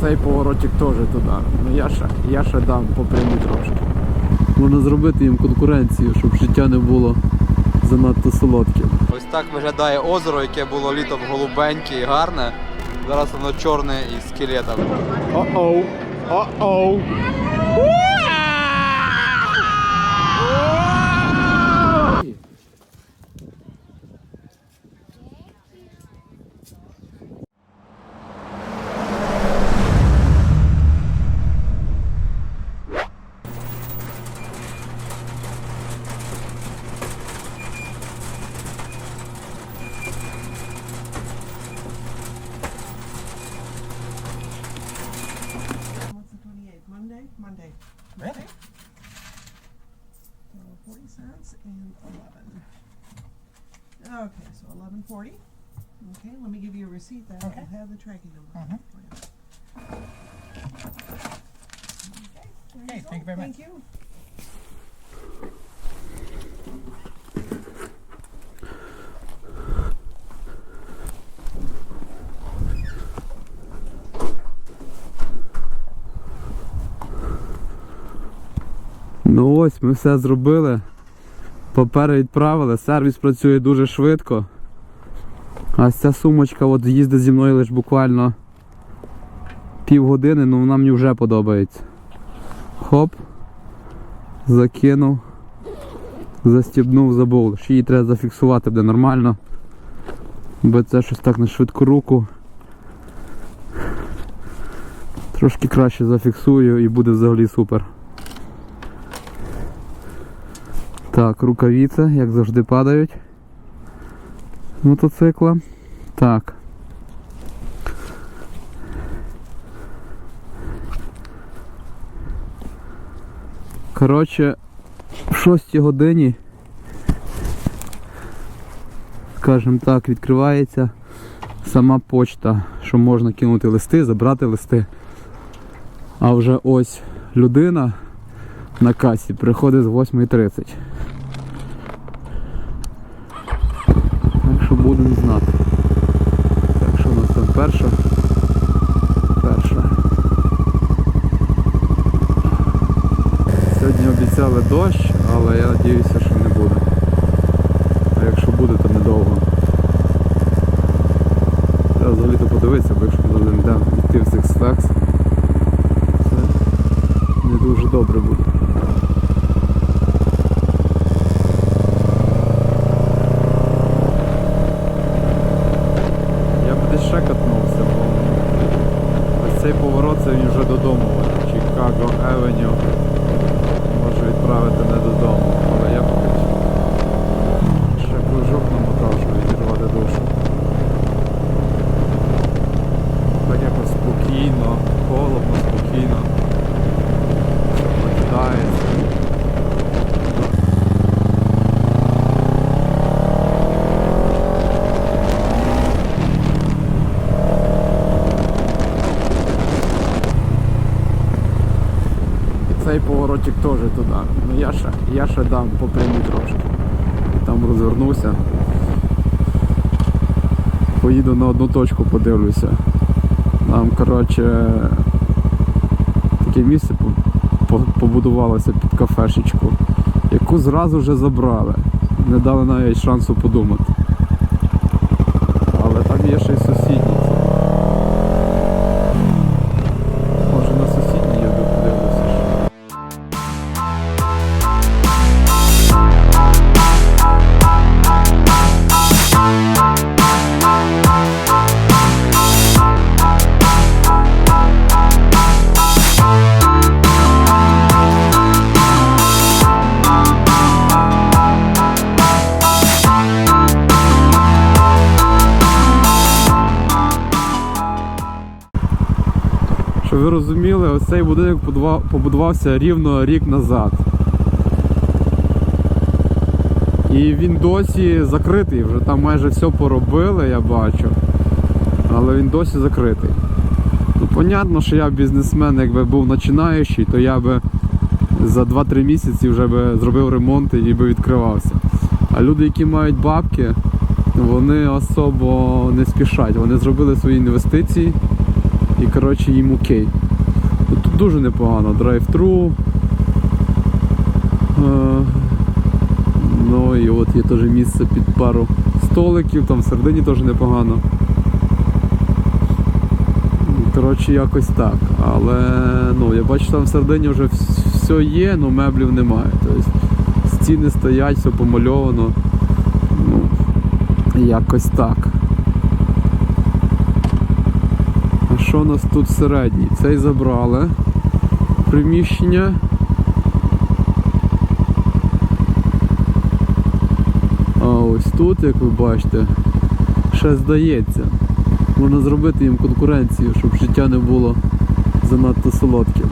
Цей поворотик теж туди. Ну я ще, я ще дам по трошки. Можна зробити їм конкуренцію, щоб життя не було занадто солодким. Ось так виглядає озеро, яке було літом голубеньке і гарне. Зараз воно чорне і скелетом. О-оу, о-оу. Really? So forty cents and eleven. Okay, so eleven forty. Okay, let me give you a receipt that will have the tracking number. for you. Mm-hmm. Okay, Okay, you thank you very much. Thank you. Ну ось, ми все зробили. Папери відправили, сервіс працює дуже швидко. А ця сумочка от їздить зі мною лише буквально півгодини, ну вона мені вже подобається. Хоп. Закинув. Застібнув, забув. Ще її треба зафіксувати, буде нормально. Бо це щось так на швидку руку. Трошки краще зафіксую і буде взагалі супер. Так, рукавіці, як завжди падають. Мотоцикла. Так. Коротше, в 6 годині, скажімо так, відкривається сама почта, що можна кинути листи, забрати листи. А вже ось людина на касі приходить з 8.30. Так що будемо знати. Так що у нас там перша. Перша. Сьогодні обіцяли дощ, але я що не буде. А якщо буде, то недовго. Треба взагалі-то подивитися, бо якщо ми завжди не йдемо йти в Six Flags, це не дуже добре буде. Я б десь ще катнувся, бо ось цей поворот це він вже додому. от, Чикаго Евеню може відправити не додому, але я б хоч ще кружок намотав, щоб відірвати душу. Так якось спокійно, холодно, спокійно. Все прокидається. І цей поворотик теж туди. Ну я ще, я ще дам по прямій трошки. Там розвернуся. Поїду на одну точку, подивлюся. Там, коротше, таке місце по- по- побудувалося під кафешечку, яку зразу вже забрали. Не дали навіть шансу подумати. Розуміли, ось цей будинок побудувався рівно рік назад. І він досі закритий, вже там майже все поробили, я бачу. Але він досі закритий. Ну, понятно, що я бізнесмен, якби був починаючий, то я би за 2-3 місяці вже би зробив ремонт і би відкривався. А люди, які мають бабки, вони особо не спішать. Вони зробили свої інвестиції, І коротше їм окей. Ну, Тут дуже непогано. Драйв-тру. Е, Ну і от є теж місце під пару столиків, там всередині теж непогано. Коротше, якось так. Але ну, я бачу, там всередині вже все є, але меблів немає. Тобто стіни стоять, все помальовано. Ну, якось так. А що у нас тут всередині? Цей забрали приміщення. А ось тут, як ви бачите, ще здається. Можна зробити їм конкуренцію, щоб життя не було занадто солодким.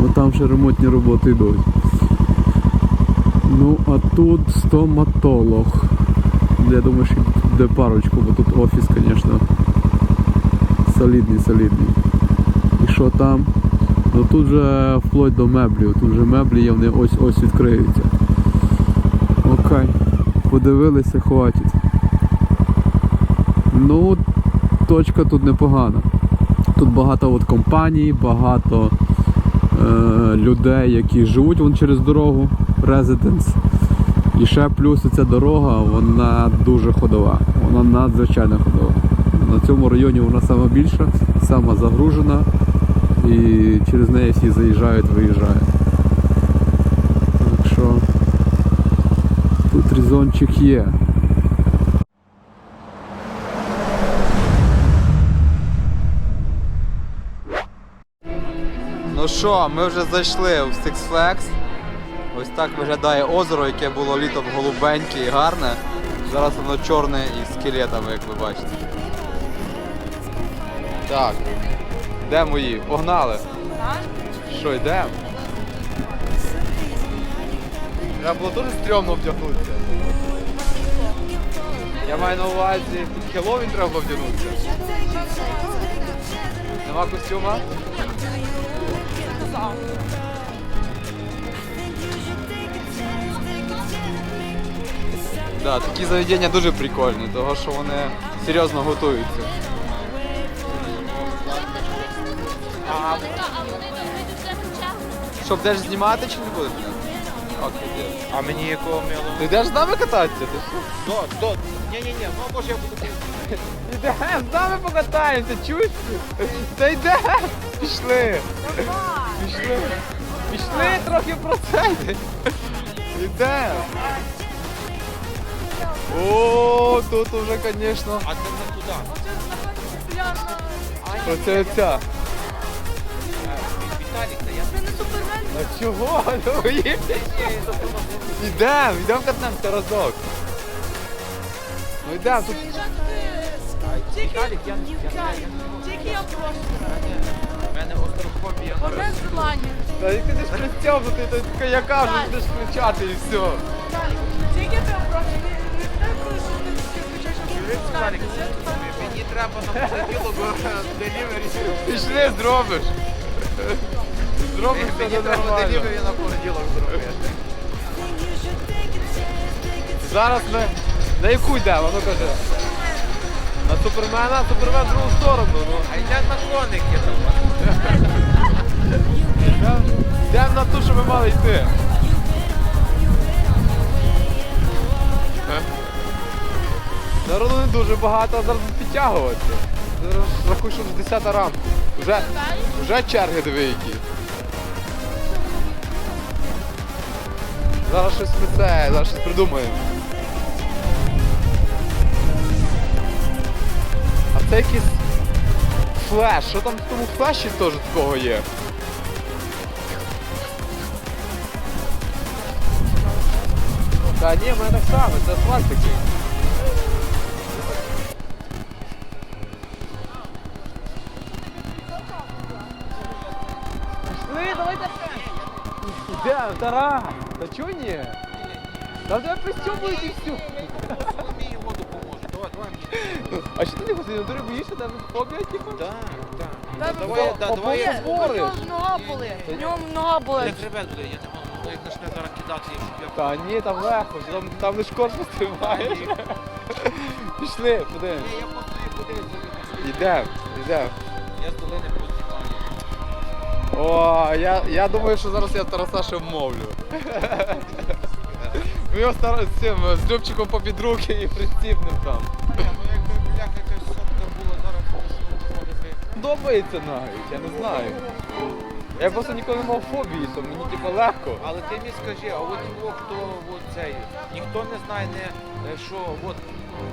Бо там ще ремонтні роботи йдуть. Ну, а тут стоматолог. Я думаю, що тут парочку, бо тут офіс, звісно, солідний, солідний. І що там? Ну тут вже вплоть до меблів, тут вже меблі є, вони ось ось відкриються. Окей. Подивилися, хватить. Ну, точка тут непогана. Тут багато от компаній, багато е, людей, які живуть вон через дорогу, Residence. І ще плюс ця дорога, вона дуже ходова. Вона надзвичайно ходова. На цьому районі вона сама більша, сама загружена і через неї всі заїжджають, виїжджають. Так що тут різончик є. Ну що, ми вже зайшли в Six Flags. Ось так виглядає озеро, яке було літом голубеньке і гарне. Зараз воно чорне і з скелетами, як ви бачите. Так. Де мої? Погнали. Що, йдемо? Треба було дуже стрьомно вдягнутися. Я маю на увазі, під Хеллоуін треба було вдягнутися. Нема костюма? Да, такі заведення дуже прикольні, тому що вони серйозно готуються. А. Що, будеш знімати чи не будеш? Окей. А мені якого мило? Ти йдеш з нами кататися? Ти що? До, до. Ні-ні-ні, ну може я буду Йдемо, з нами покатаємося, чуєш? Та йде! Пішли! Пішли! Пішли трохи проценти! Йде! О, тут уже, звісно. А це не туди. Оце оця. Віталік, та я Це не супермен. А чого? Ну, є. Йдемо, йдемо катнемося разок. Ну йдемо, тут Віталік, я не Тільки я прошу. У мене острофобія. Одне желання. Та і ти десь пристягнутий, то така я кажу, будеш кричати і все. Тільки я прошу. Віталік, мені треба на понеділок делівері. Пішли, зробиш. Зробиш Мені треба нормально. делівері на понеділок зробити. Зараз ми на яку йдемо? Ну кажи. На супермена, супермен в другу сторону. Ну. А йдемо на коники йдемо на ту, що ми мали йти. Дуже багато, зараз будуть підтягуватися. Зараз рахуй, що вже 10 ранку. Вже, вже черги диви які. Зараз щось ми це, зараз щось придумаємо. А це якийсь флеш. Що там в тому флеші теж такого є? Та ні, в мене так само, це асфальт такий. Пішли, давайте. Ідемо, Тарас. Та чого ні? Там тебе пристьобують і все. Мені його допоможе. Давай, давай мені. А що ти не хочеш? Натурі боїшся, там фобія, типу? Так, так. Та Давай, да, давай. я- нього нога болить. У нього нога Я болить. хребет буде, я не можу. Ну, Як почне зараз кидати, я щоб я Та ні, там легко, там, там лиш корпус тримаєш. Пішли, подивимось. Ні, я просто їх подивився. Йдемо, йдемо. О, я, я думаю, що зараз я Тараса ще вмовлю. Ми його стар... з цим з Любчиком попід руки і приціпнем там. Ні, ну якби бляха якась сотка була, зараз виходити. Подобається навіть, я не знаю. Я просто ніколи не мав фобії, то мені типу легко. Але ти мені скажи, а от його хто от цей, ніхто не знає, не, е, що от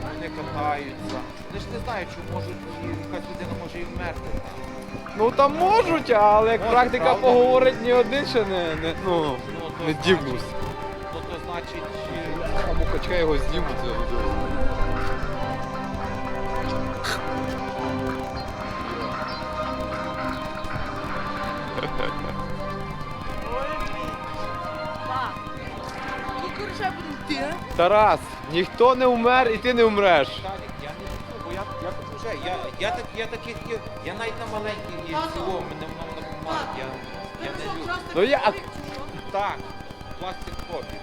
вони катаються. Вони ж не знають, що можуть якась людина може і вмерти. Ну там можуть, але як Може, практика правда. поговорить ні один ще не, не, ну, Ну, то не значить-. Ну то значить, е, А мукачка його знімуть. Тарас, ніхто не вмер і ти не вмреш. Віталік, я не люблю, бо я, я тут вже, я, я, так, я таких, є- я навіть на маленьких є цілому, мене воно не помагає, я, я не люблю. Ну як? Так, пластик хобі.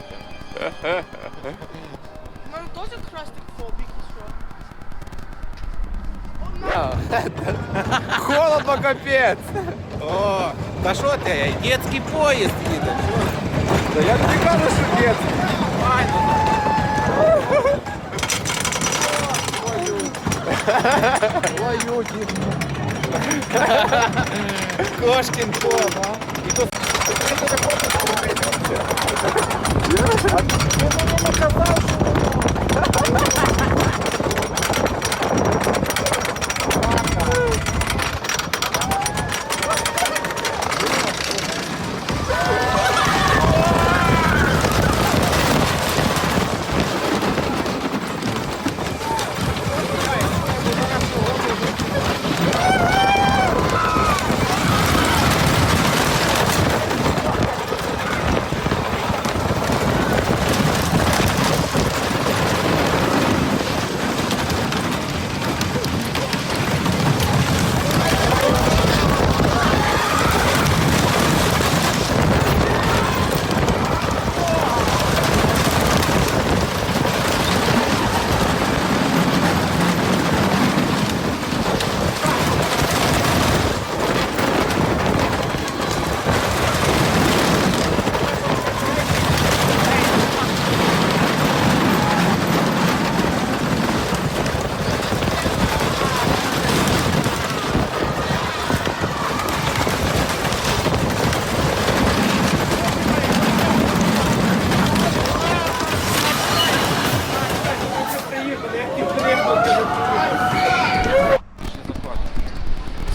У мене теж крастик фобік, що? Холодно капець. О, та що ти, дитячий поїзд їде. Та я тобі кажу, що ні. Твою дід. Кошкін кот, а? І тут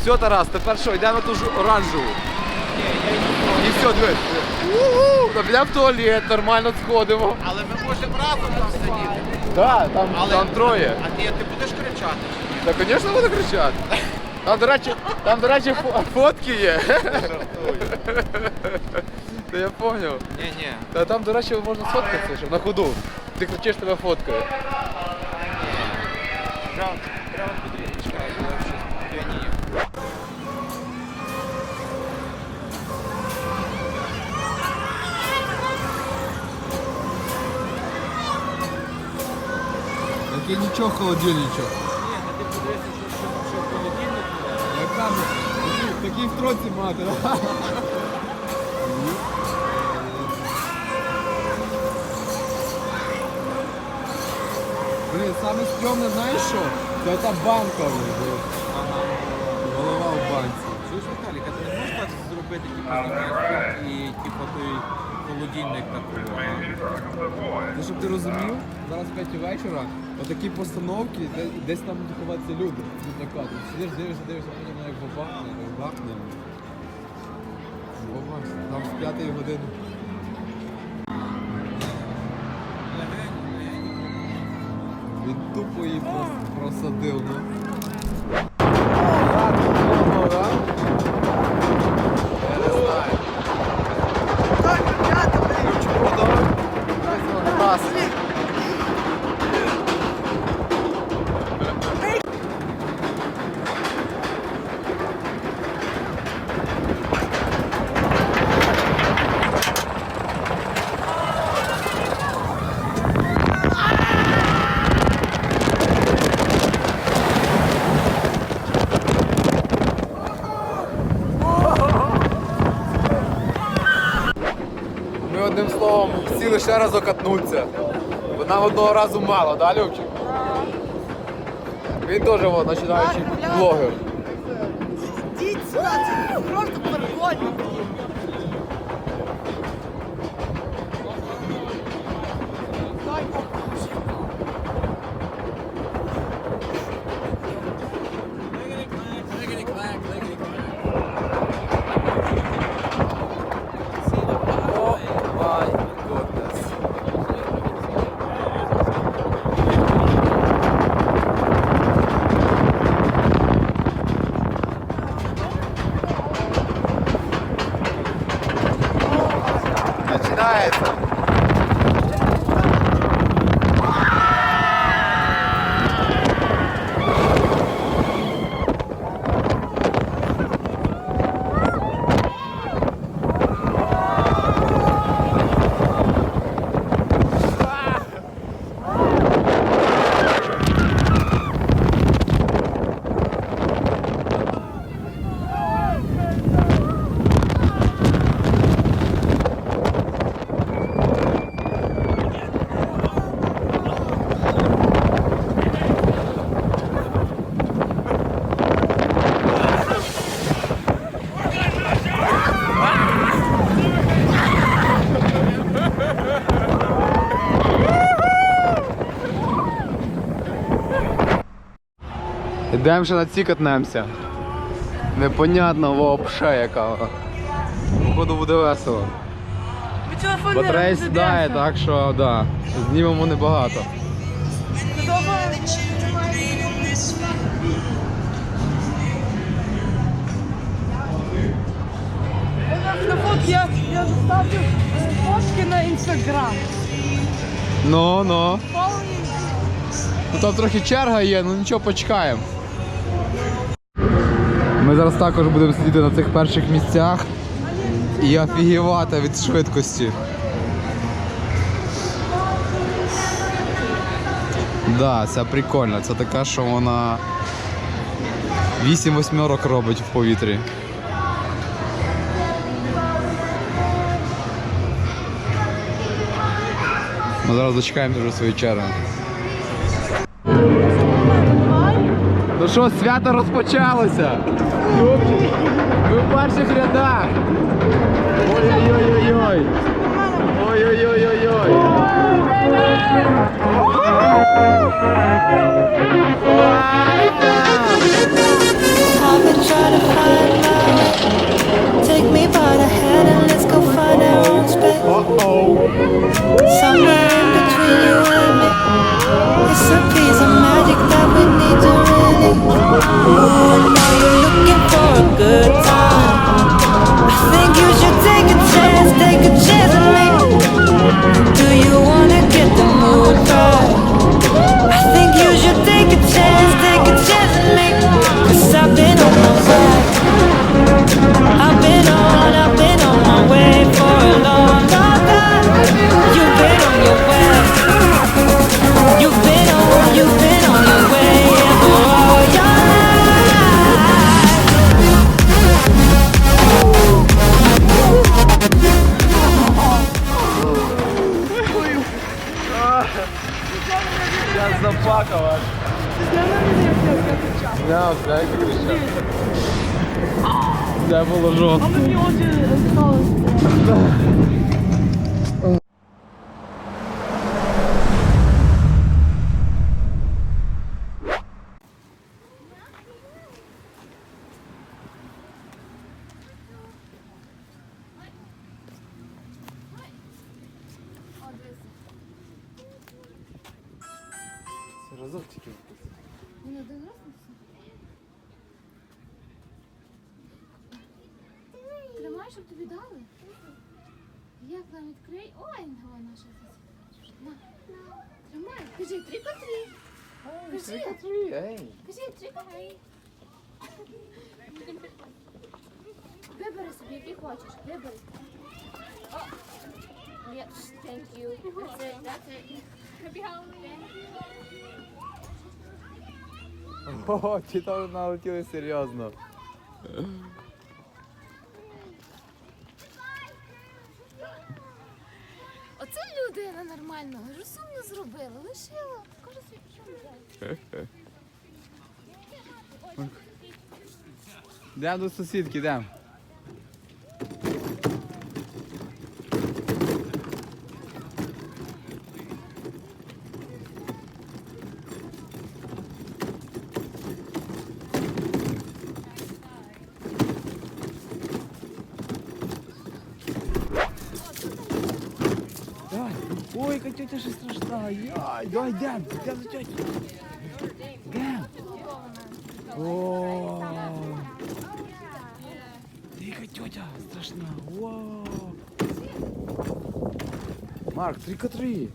Все, Тарас, тепер що, йдемо на ту ж оранжеву. І все, дивись. У-у, та Підемо в туалет, нормально сходимо. Але ми можемо разом там сидіти. Так, там, Але- там троє. А ти, ти будеш кричати? Та, звісно, буду кричати. Там, до речі, там, до речі, фо- фотки є. Та я поняв. Ні, ні. Та там, до речі, можна сфоткатися, щоб на ходу. Ти кричиш, тебе фоткає. Прямо, Таке нічого холодильничок. Ні, ну ти подивися, що, в холодильнику. Я кажу, в троці мати. Блін, саме стрьомне, знаєш що? Це та банка, блін. Голова в банці. Чуєш, Віталік, а ти не можеш так зробити, типу, і типу той холодильник такого, а? Ти щоб ти розумів, зараз 5 вечора, отакі постановки, де, десь там будуть ховатися люди. Тут така, сидиш, дивишся, дивишся, потім як бабахне, як бахне. Бабахне. Там з п'ятої години. Він тупо її просто просадив, ну. Словом, всі лише раз окатнуться. Бо нам одного разу мало, да, Любчик? Він теж от, починаючий блогер. Діть сюди, це просто прикольно. Ідемо ще на ці катнемося. Непонятно вообще яка. Походу буде весело. Батарея сідає, так що да. Знімемо небагато. Я, я заставлю фотки на інстаграм. Ну, ну. Ну там трохи черга є, ну нічого, почекаємо. Ми зараз також будемо сидіти на цих перших місцях і офігівати від швидкості. Да, це прикольно. Це така, що вона 8 восьмерок робить в повітрі. Ми зараз дочекаємо вже свої черги. Ну що, свято розпочалося. Ми в перших рядах. Ой-ой-ой-ой. Ой-ой-ой-ой-ой. I've been trying to find out. Take me by the hand and let's go find our own space. Somewhere in between you and me. It's a piece of magic that we need to release. Ooh, I know you're looking for a good time. I think you should take a chance, take a chance with me. Do you wanna get the mood right? I think you should take a щоб тобі дали. Як нам відкрий? Ой, вона наша. На. Тримай. Кажи трикотрі. Кажи. Ей. Кажи трикотрі. Вибери собі, який хочеш. Вибери. О. Yes, thank you. That's it, that's it. Happy Halloween. О, ті там налетіли серйозно. Людина Вже сумно зробила, лишила. Собі, чому далі. Йдемо до сусідки, йдемо. Яка тетя ще страшна. Яй, давай, йдемо, йдемо до тьоті. Йдемо. О, Яка тетя страшна. Вау. Марк, три котри.